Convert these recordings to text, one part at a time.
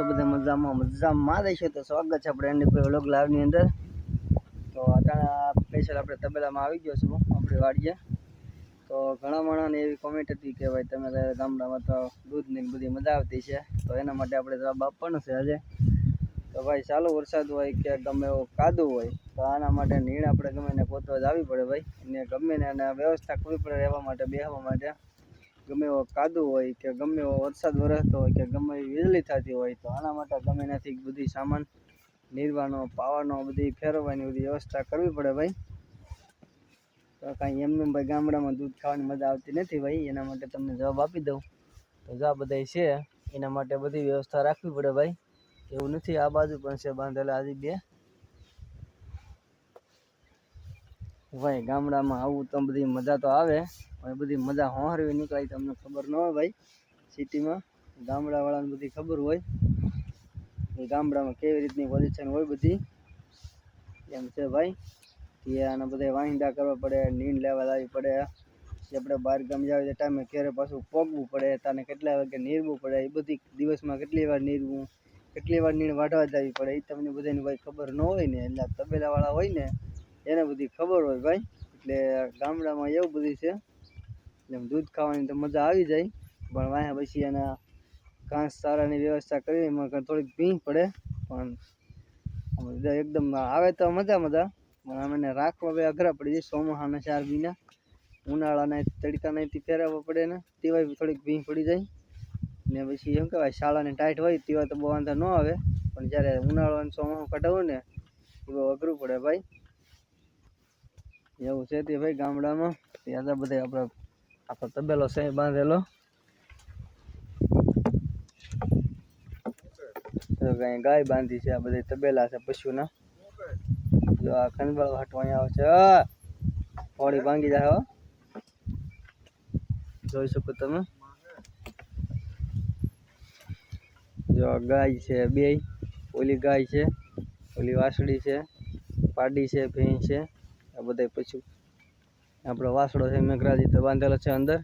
છો બધા મજામાં મજામાં રહેશો તો સ્વાગત છે આપણે એની વ્લોગ લાઈવની અંદર. તો અત્યારે સ્પેશિયલ આપણે તબેલામાં આવી ગયો છું, આપણે વાડીએ. તો ઘણા માણસને એવી કોમેન્ટ હતી કે ભાઈ, તમે ગામડામાં તો દૂધની બધી મજા આવતી છે. તો એના માટે આપણે જવાબ આપવાનો છે આજે. તો ભાઈ, ચાલુ વરસાદ હોય કે ગમે એવો કાદું હોય, તો આના માટે નીણ આપણે ગમે એને પોતવા જ આવી પડે ભાઈ. એને ગમે ને વ્યવસ્થા કરવી પડે રહેવા માટે બેસવા માટે. ગમે એવો કાદુ હોય કે ગમે એવો વરસાદ વરસતો હોય કે ગમે એવી વીજળી થતી હોય તો આના માટે ગમે એનાથી બધી સામાન, નીરવાનો, પાવાનો, બધી ફેરવવાની બધી વ્યવસ્થા કરવી પડે ભાઈ. તો કાંઈ એમ ભાઈ ગામડામાં દૂધ ખાવાની મજા આવતી નથી ભાઈ, એના માટે તમને જવાબ આપી દઉં. તો જા બધા છે, એના માટે બધી વ્યવસ્થા રાખવી પડે ભાઈ. એવું નથી, આ બાજુ પણ છે બાંધેલા હજી બે. ભાઈ, ગામડામાં આવું તો બધી મજા તો આવે, પણ બધી મજા હોહરવી નીકળાય તમને ખબર ન હોય ભાઈ. સિટીમાં ગામડાવાળાને બધી ખબર હોય એ ગામડામાં કેવી રીતની પોઝિશન હોય બધી. એમ છે ભાઈ, કે આના બધા વાંધા કરવા પડે, નીંદ લેવા લાવવી પડે. પછી આપણે બહાર ગામ જાવ તે ટાઈમે ક્યારે પાછું પોગવું પડે, તને કેટલા વાગે નીરવું પડે, એ બધી દિવસમાં કેટલી વાર નીરવું, કેટલી વાર નીણ વાઢવા જવી પડે એ તમને બધાને ભાઈ ખબર ન હોય ને, એટલે તબેલાવાળા હોય ને એને બધી ખબર હોય ભાઈ. એટલે ગામડામાં એવું બધું છે. એટલે દૂધ ખાવાની તો મજા આવી જાય. પણ વાંહે પછી એના ઘાસ ચારાની વ્યવસ્થા કરી એમાં થોડીક ભીંગ પડે. પણ એકદમ આવે તો મજા મજા. પણ આમ એને રાખવા બે અઘરા પડી જાય. ચોમાસાના ચાર મહિના ઉનાળાના તડકા નહીંથી ફેરવવા પડે ને તેવાય થોડીક ભીંગ પડી જાય. ને પછી એમ કહેવાય શાળાને ટાઈટ હોય તેવા તો બહુ વાંધો ન આવે. પણ જ્યારે ઉનાળો અને ચોમાસું કઢાવવું ને એ બહુ અઘરું પડે ભાઈ. એવું છે તે ભાઈ ગામડામાં. ત્યાં બધા આપણે આપણો તબેલો છે બાંધેલો. કઈ ગાય બાંધી છે, આ બધા તબેલા છે, પશુના. જો આ ખંડબાળ હાટો અહીંયા આવે છે! હોળી ભાંગી જાય જોઈ શકો તમે. જો ગાય છે બે. ઓલી ગાય છે, ઓલી વાસળી છે પાડી છે, ભેંસ છે. આ બધા પશુ આપણો વાસડો છે, મેઘરાજી તો બાંધેલો છે અંદર.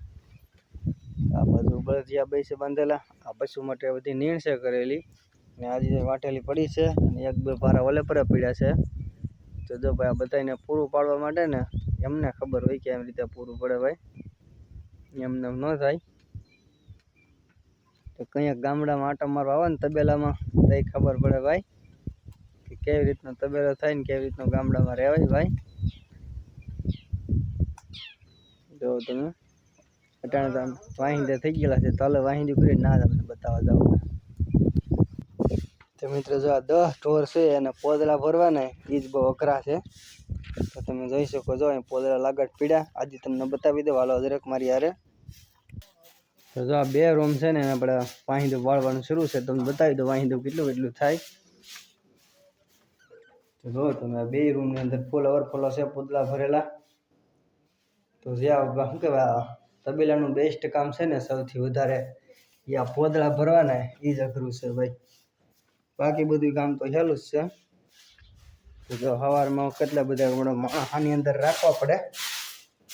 આ બાજુ બળદિયા બે છે બાંધેલા. આ પશુ માટે બધી નીણ છે કરેલી. ને આજે વાટેલી પડી છે અને એક બે ભારા ઓલે પર પડ્યા છે. તો જો ભાઈ આ બધાને પૂરું પાડવા માટે ને એમને ખબર હોય કે એમ રીતે પૂરું પડે ભાઈ. એમને ન થાય. તો કંઈક ગામડામાં આટા મારવા આવે ને તબેલામાં તો ખબર પડે ભાઈ, કે કેવી રીતનો તબેલો થાય ને કેવી રીતનો ગામડામાં રહેવાય ભાઈ. જો તમે અટાણે તો વાહિંદા થઈ ગયેલા છે તલે વાહિંદી કરીને ના તમને બતાવવા જાવ તો મિત્રો જો આ દસ ઢોર છે અને પોદળા ભરવાના એ જ બહુ અઘરા છે. તો તમે જોઈ શકો છો, અહીં પોદળા લાગટ પીડ્યા આજે તમને બતાવી દો હાલો દરેક મારી યારે તો જો આ બે રૂમ છે ને આપણે વાહિંદુ વાળવાનું શરૂ છે. તમને બતાવી દો વાહિંદો કેટલું કેટલું થાય. તો જો તમે બે રૂમની અંદર ફૂલ ઓવરફ્લો છે, પોદળા ભરેલા. તો જ્યાં શું કહેવાય તબેલાનું બેસ્ટ કામ છે ને સૌથી વધારે, એ પોદળા ભરવાના એ જ અઘરું છે ભાઈ. બાકી બધું કામ તો સહેલું જ છે. જો સવારમાં કેટલા બધા આની અંદર રાખવા પડે.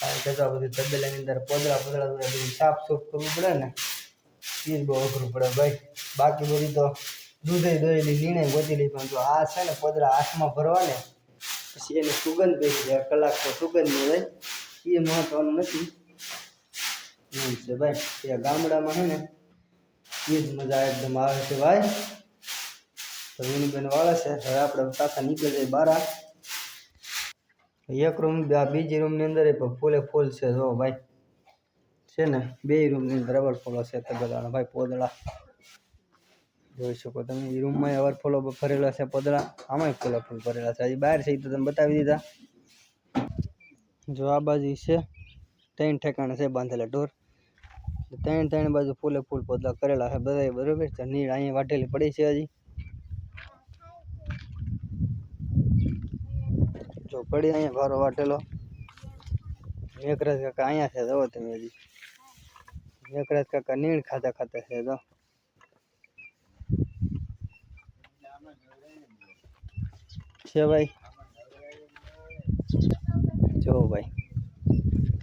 કારણ કે જો બધું તબેલાની અંદર પોદળા પોદળા બધું સાફ સૂફ કરવું પડે ને એ જ બહુ અઘરું પડે ભાઈ. બાકી બધી તો દૂધે દોયેલી, લીણે ગોતેલી, પણ જો આ છે ને પોદળા હાથમાં ભરવા ને પછી એની સુગંધ બેસી જાય, કલાક તો સુગંધ નહીં હોય. એ મહત્વનું નથી. એમ છે ભાઈ એ ગામડામાં છે ને, એ જ મજા એકદમ આવે છે ભાઈ. તો વિનુબેન વાળે છે, હવે આપણે પાછા નીકળી જઈએ બારા. એક રૂમ આ બીજી રૂમની અંદર એ પણ ફૂલે ફૂલ છે, જો ભાઈ. છે ને, બે રૂમની અંદર અવરફોલો છે તબેલાના ભાઈ, પોદળા. જોઈ શકો તમે, એ રૂમમાં અવરફોલો ભરેલા છે પોદળા. આમાંય ફૂલે ફૂલ ભરેલા છે. હજી બહાર છે એ તો તમે બતાવી દીધા. જો આ બાજુ છે, ત્રણ ઠેકાણે છે બાંધેલા ઢોર. ત્રણ ત્રણ બાજુ ફૂલે ફૂલ પોદલા કરેલા છે બધા બરોબર? છે નીર અહીંયા વાટેલી પડી છે હજી. જો પડી અહીંયા ભારો વાટેલો મેઘરાજ કાકા અહીંયા છે, જવો તમે હજી. મેઘરાજ કાકા નીણ ખાતા ખાતા છે, જો. છે ભાઈ? જો ભાઈ,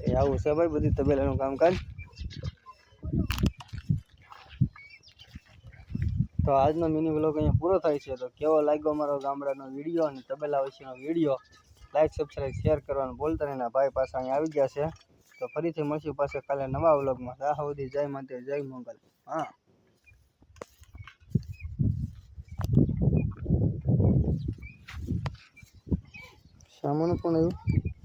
એ આવું છે ભાઈ બધી તબેલાનું કામકાજ. તો આજનો મિની વ્લોગ અહીંયા પૂરો થાય છે. તો કેવો લાગ્યો અમારો ગામડાનો વીડિયો અને તબેલા વિશેનો વીડિયો? લાઈક સબસ્ક્રાઈબ શેર કરવાનું બોલતા રહીને ભાઈ પાસે અહીંયા આવી ગયા છે. તો ફરીથી મળશું પાસે કાલે નવા વ્લોગમાં રાહ સુધી જય માતે જય મંગલ. હા. સામાનું કોણ આવ્યું